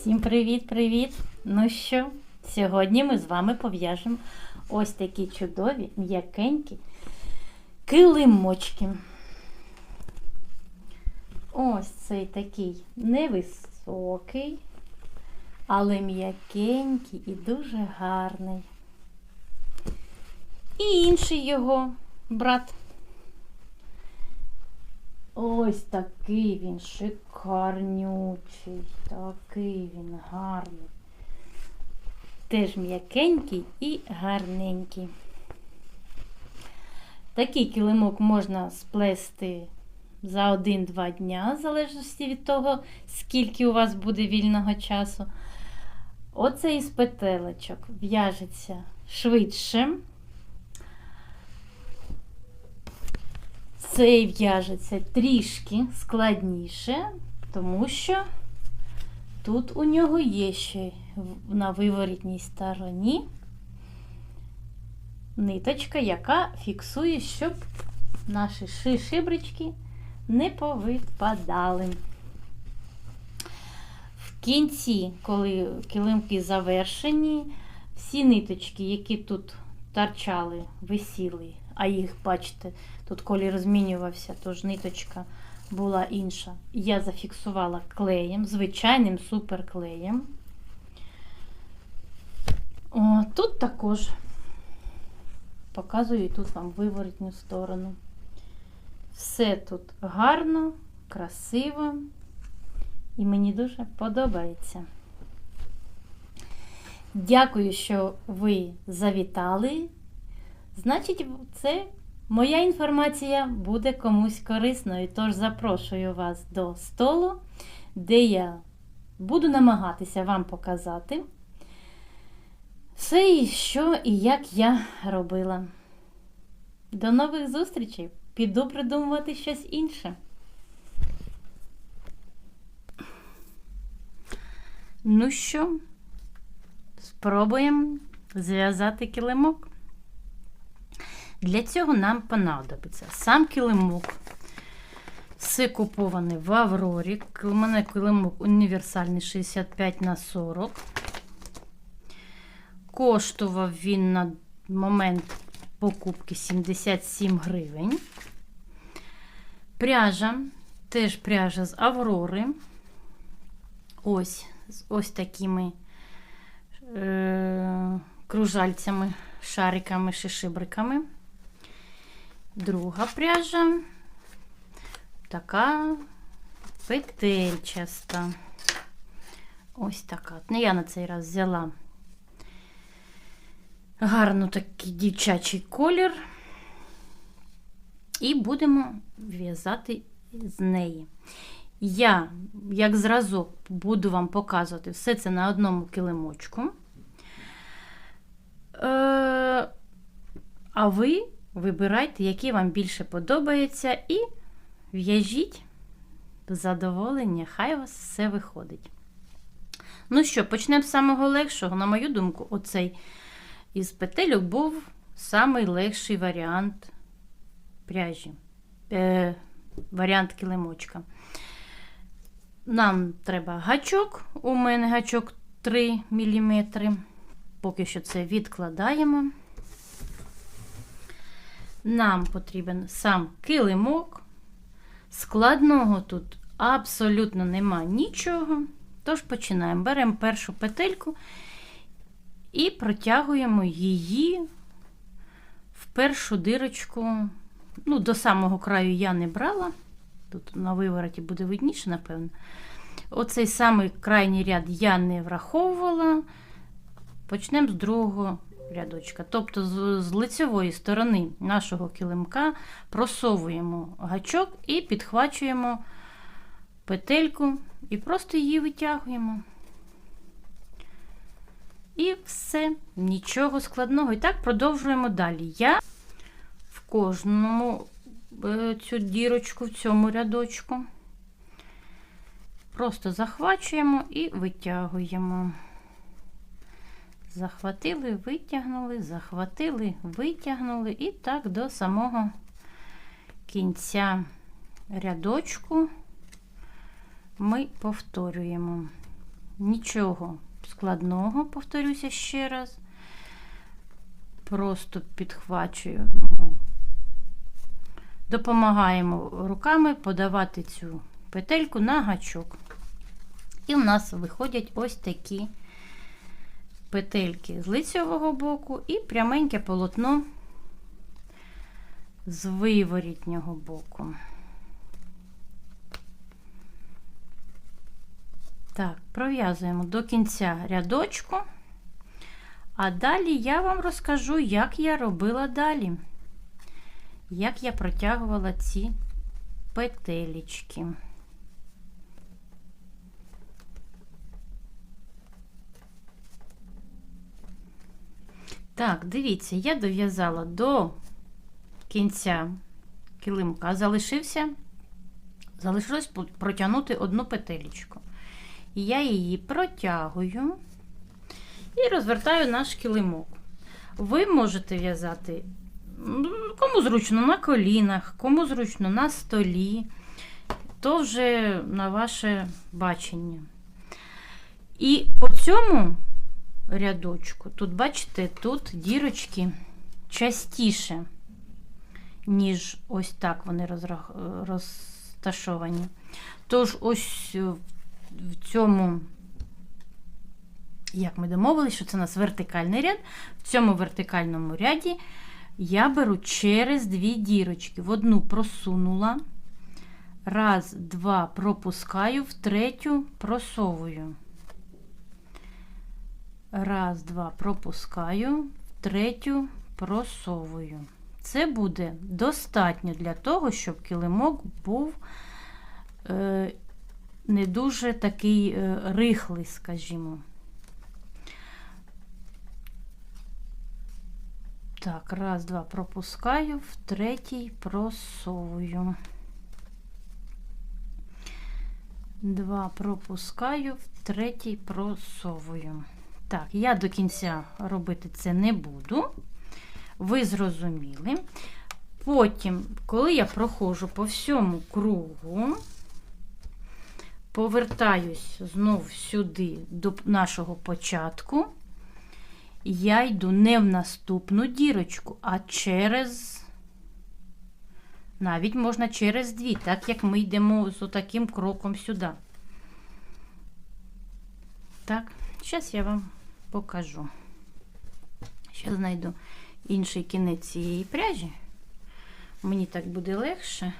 Всім привіт-привіт! Ну що, сьогодні ми з вами пов'яжемо ось такі чудові, м'якенькі килимочки. Ось цей такий невисокий, але м'якенький і дуже гарний. І інший його брат. Ось такий він шикарнючий, такий він гарний. Теж м'якенький і гарненький. Такий килимок можна сплести за 1-2 дня, в залежності від того, скільки у вас буде вільного часу. Оцей із петелечок в'яжеться швидше. Цей в'яжеться трішки складніше, тому що тут у нього є ще на виворітній стороні ниточка, яка фіксує, щоб наші шибрички не повипадали. В кінці, коли килимки завершені, всі ниточки, які тут торчали, висіли, а їх, бачите, тут колір змінювався, тож ниточка була інша. Я зафіксувала клеєм, звичайним суперклеєм. О, Тут також показую тут вам виворотню сторону. Все тут гарно, красиво і мені дуже подобається. Дякую, що ви завітали. Значить, це моя інформація буде комусь корисною. Тож запрошую вас до столу, де я буду намагатися вам показати все, що і як я робила. До нових зустрічей! Піду придумувати щось інше. Ну що, спробуємо зв'язати килимок. Для цього нам понадобиться сам килимок. Все куповане в Аврорі. У мене килимок універсальний 65 на 40. Коштував він на момент покупки 77 гривень. Пряжа, теж пряжа з Аврори. Ось, ось такими е- кружальцями, шариками, шишибриками. Друга пряжа така петельчаста. Ось така. Ну, я на цей раз взяла гарно такий дівчачий колір. І будемо в'язати з неї. Я, як зразок, буду вам показувати все це на одному килимочку. Е, а ви вибирайте, який вам більше подобається, і в'яжіть задоволення, хай у вас все виходить. Ну що, почнемо з самого легшого. На мою думку, оцей із петельок був самий легший варіант пряжі, е, варіант килимочка. Нам треба гачок, у мене гачок 3 мм. Поки що це відкладаємо. Нам потрібен сам килимок. Складного тут абсолютно нема нічого. Тож починаємо. Беремо першу петельку і протягуємо її в першу дирочку. Ну, До самого краю я не брала. Тут на вивороті буде видніше, напевно. Оцей самий крайній ряд я не враховувала. Почнемо з другого рядочка. Тобто, з, з лицевої сторони нашого килимка просовуємо гачок і підхвачуємо петельку і просто її витягуємо. І все, нічого складного. І так продовжуємо далі. Я в кожному е, цю дірочку в цьому рядочку просто захвачуємо і витягуємо. Захватили, витягнули, захватили, витягнули, і так до самого кінця рядочку ми повторюємо. Нічого складного, повторюся ще раз. Просто підхвачую. Допомагаємо руками подавати цю петельку на гачок. І в нас виходять ось такі петельки з лицьового боку і пряменьке полотно з виворітнього боку. Так, пров'язуємо до кінця рядочку, а далі я вам розкажу, як я робила далі, як я протягувала ці петелечки. Так, дивіться, я дов'язала до кінця килимка, залишився, залишилось протягнути одну петелечку. І я її протягую і розвертаю наш килимок. Ви можете в'язати кому зручно на колінах, кому зручно на столі, то вже на ваше бачення. І по цьому рядочку, тут, бачите, тут дірочки частіше, ніж ось так вони розташовані. Тож, ось в цьому, як ми домовилися, що це у нас вертикальний ряд, в цьому вертикальному ряді я беру через дві дірочки. В одну просунула, раз, два, пропускаю, в третю просовую. Раз, два, пропускаю, третю просовую. Це буде достатньо для того, щоб килимок був е, не дуже такий е, рихлий, скажімо. Так, раз, два, пропускаю, в третій просовую. Два пропускаю, в третій просовую. Так, я до кінця робити це не буду. Ви зрозуміли. Потім, коли я проходжу по всьому кругу, повертаюсь знов сюди до нашого початку, я йду не в наступну дірочку, а через, навіть можна через дві, так як ми йдемо з таким кроком сюди. Так, зараз я вам покажу. Ще знайду інший кінець цієї пряжі. Мені так буде легше.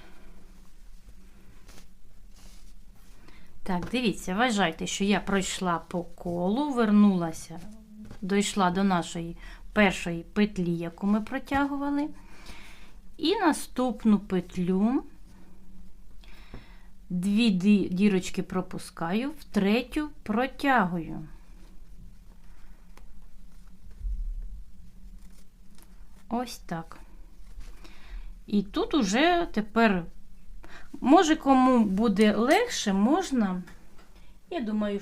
Так, дивіться, вважайте, що я пройшла по колу, вернулася, дійшла до нашої першої петлі, яку ми протягували. І наступну петлю, дві дірочки пропускаю, в третю протягую. Ось так. І тут уже тепер Може, кому буде легше, можна, я думаю,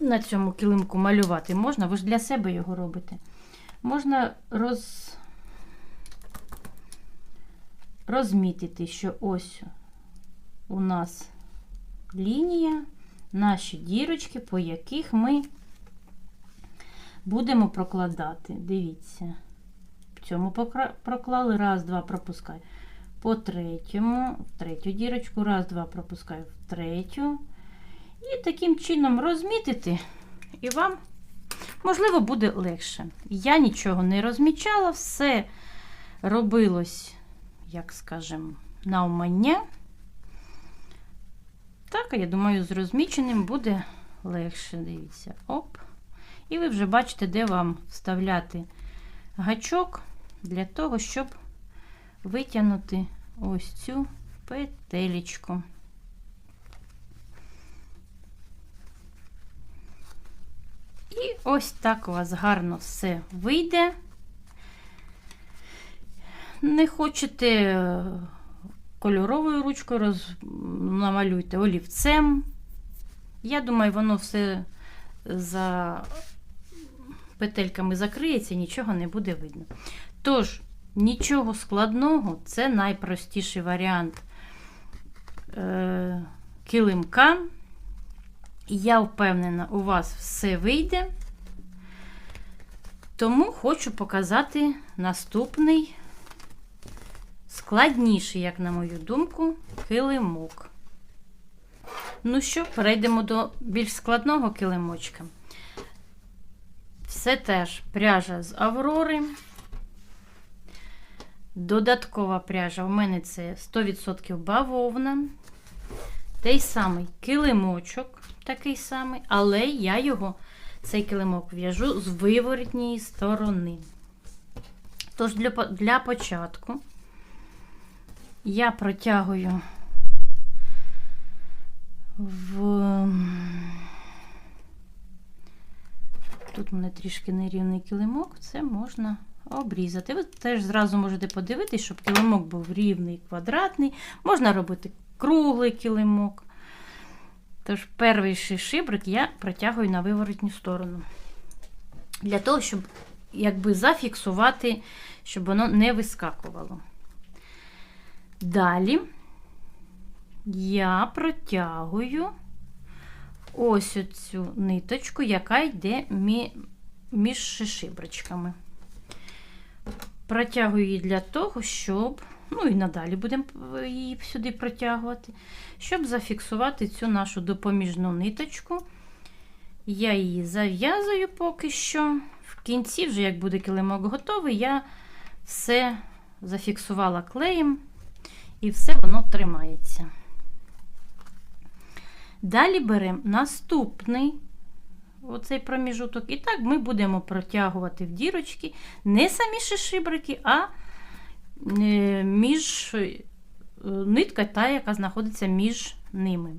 на цьому килимку малювати можна, ви ж для себе його робите. Можна роз... розмітити, що ось у нас лінія, наші дірочки, по яких ми будемо прокладати. Дивіться, в цьому проклали, раз, два, пропускай по третьому, в третю дірочку, раз, два, пропускаю в третю. І таким чином розмітити, і вам, можливо, буде легше. Я нічого не розмічала, все робилось, як скажемо, навмання. Так, я думаю, з розміченим буде легше. Дивіться, оп. І ви вже бачите, де вам вставляти гачок для того, щоб витягнути ось цю петелечку. І ось так у вас гарно все вийде. Не хочете е, кольоровою ручкою роз... намалюйте олівцем. Я думаю, воно все за петельками закриється, нічого не буде видно. Тож, Нічого складного, це найпростіший варіант е, килимка. Я впевнена, у вас все вийде. Тому хочу показати наступний складніший, як на мою думку, килимок. Ну що, перейдемо до більш складного килимочка. Все теж пряжа з Аврори. Додаткова пряжа у мене це 100% бавовна. Той самий килимочок, такий самий, але я його, цей килимок, в'яжу з виворотньої сторони. Тож для, для початку я протягую в. Тут у мене трішки нерівний килимок, це можна обрізати. Ви теж зразу можете подивитись, щоб килимок був рівний, квадратний. Можна робити круглий килимок. Тож, перший шибрик я протягую на виворотню сторону. Для того, щоб якби зафіксувати, щоб воно не вискакувало. Далі я протягую ось оцю ниточку, яка йде між шишибричками. Протягую її для того, щоб, ну і надалі будемо її сюди протягувати, щоб зафіксувати цю нашу допоміжну ниточку. Я її зав'язую поки що. В кінці, вже, як буде килимок готовий, я все зафіксувала клеєм і все воно тримається. Далі беремо наступний оцей проміжуток. І так ми будемо протягувати в дірочки не самі шишибрики, а е, між е, нитка та, яка знаходиться між ними.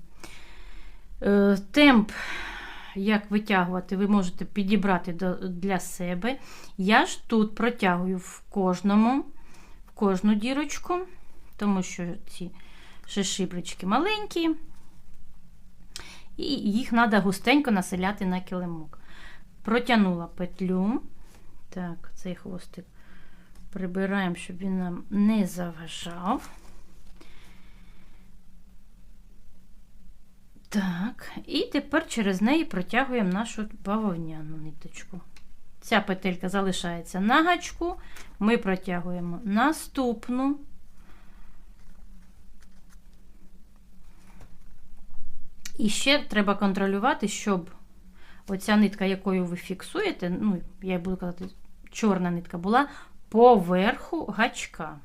Е, темп, як витягувати, ви можете підібрати для себе. Я ж тут протягую в кожному, в кожну дірочку, тому що ці шишибрички маленькі і їх треба густенько населяти на килимок. Протягнула петлю. Так, цей хвостик прибираємо, щоб він нам не заважав. Так, і тепер через неї протягуємо нашу бавовняну ниточку. Ця петелька залишається на гачку, ми протягуємо наступну. І ще треба контролювати, щоб оця нитка, якою ви фіксуєте, ну, я буду казати, чорна нитка була поверху гачка.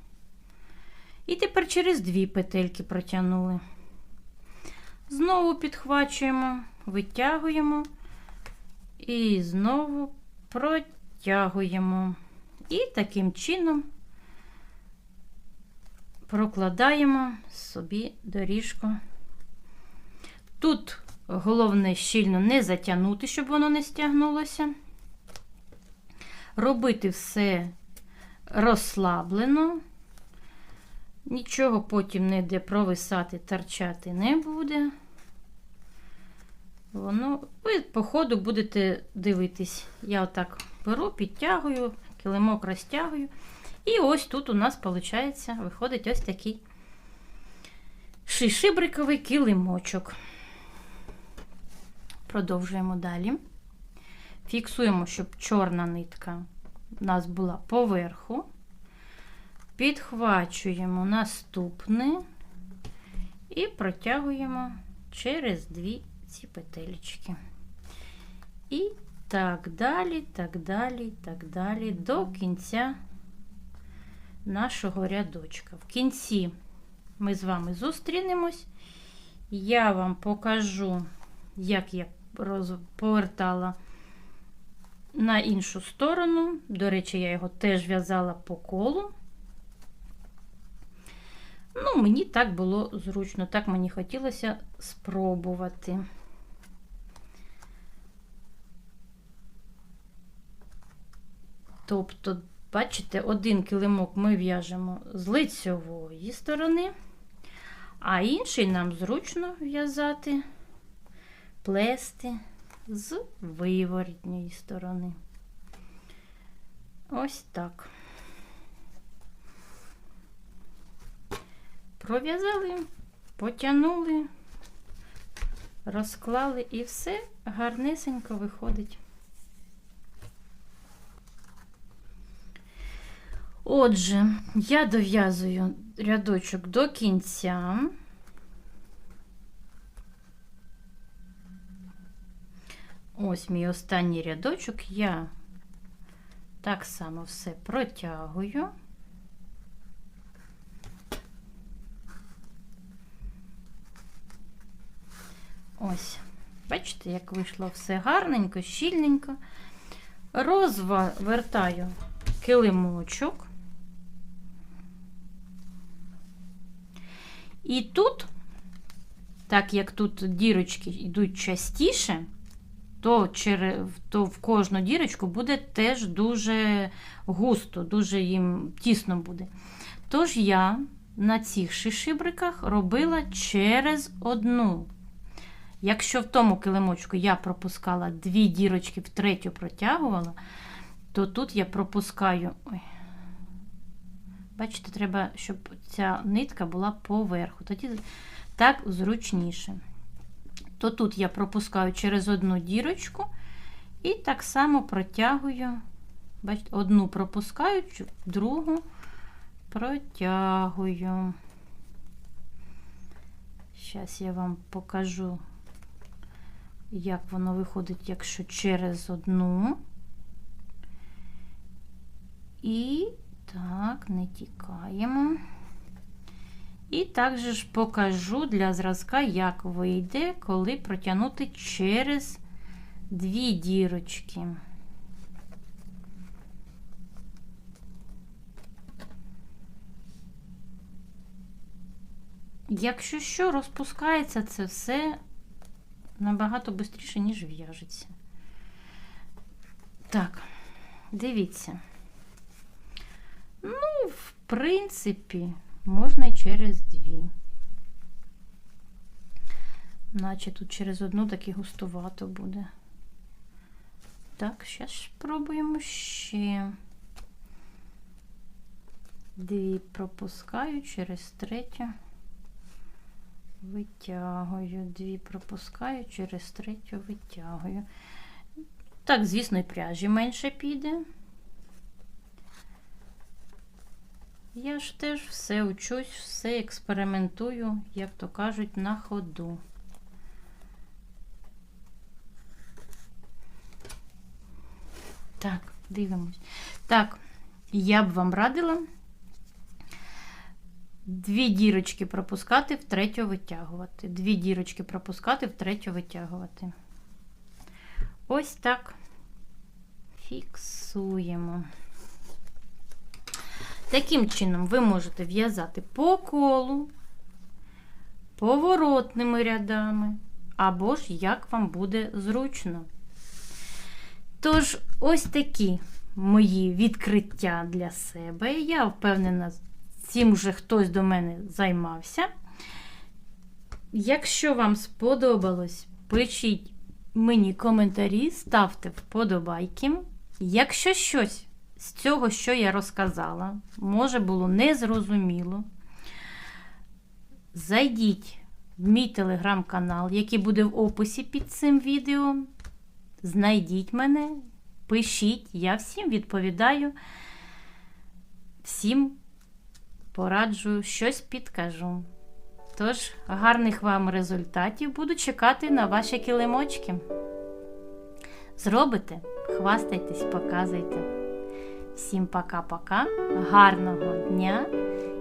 І тепер через дві петельки протягнули. Знову підхвачуємо, витягуємо і знову протягуємо. І таким чином прокладаємо собі доріжку. Тут головне щільно не затягнути, щоб воно не стягнулося. Робити все розслаблено. Нічого потім ніде провисати, торчати не буде. Воно, ви по ходу будете дивитись. Я отак беру, підтягую, килимок розтягую. І ось тут у нас, виходить, виходить ось такий шишибриковий килимочок. Продовжуємо далі. Фіксуємо, щоб чорна нитка у нас була поверху. Підхвачуємо наступне і протягуємо через дві ці петелечки. І так далі, так далі, так далі, до кінця нашого рядочка. В кінці ми з вами зустрінемось. Я вам покажу, як я повертала на іншу сторону. До речі, я його теж в'язала по колу. Ну, мені так було зручно, так мені хотілося спробувати. Тобто, бачите, один килимок ми в'яжемо з лицьової сторони, а інший нам зручно в'язати плести з виворітньої сторони. Ось так. Пров'язали, потягнули, розклали і все гарнесенько виходить. Отже, я дов'язую рядочок до кінця. Ось мій останній рядочок я так само все протягую. Ось, бачите, як вийшло все гарненько, щільненько. Розвертаю килимочок. І тут, так як тут дірочки йдуть частіше, то, через, то в кожну дірочку буде теж дуже густо, дуже їм тісно буде. Тож я на цих шишибриках робила через одну. Якщо в тому килимочку я пропускала дві дірочки, в третю протягувала, то тут я пропускаю. Ой. Бачите, треба, щоб ця нитка була поверху. Тоді так зручніше. То тут я пропускаю через одну дірочку і так само протягую. Бачите, одну пропускаю, другу протягую. Зараз я вам покажу, як воно виходить, якщо через одну. І так, не тікаємо. І також покажу для зразка, як вийде, коли протягнути через дві дірочки. Якщо що, розпускається це все набагато швидше, ніж в'яжеться. Так, дивіться. Ну, в принципі, можна і через дві. Наче тут через одну таки густувато буде. Так, зараз спробуємо ще. Дві пропускаю через третю. Витягую, дві пропускаю, через третю витягую. Так, звісно, і пряжі менше піде. Я ж теж все учусь, все експериментую, як то кажуть, на ходу. Так, дивимось. Так, я б вам радила дві дірочки пропускати, в третю витягувати. Дві дірочки пропускати, в третю витягувати. Ось так фіксуємо. Таким чином, ви можете в'язати по колу, поворотними рядами, або ж як вам буде зручно. Тож, ось такі мої відкриття для себе. Я впевнена, цим вже хтось до мене займався. Якщо вам сподобалось, пишіть мені коментарі, ставте вподобайки. Якщо щось з цього, що я розказала, може було незрозуміло, зайдіть в мій телеграм-канал, який буде в описі під цим відео. Знайдіть мене, пишіть, я всім відповідаю, всім пораджу, щось підкажу. Тож, гарних вам результатів буду чекати на ваші килимочки. Зробите, хвастайтесь, показуйте. Всім пока-пока, гарного дня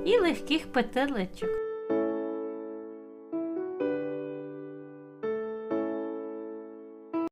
і легких петелечок!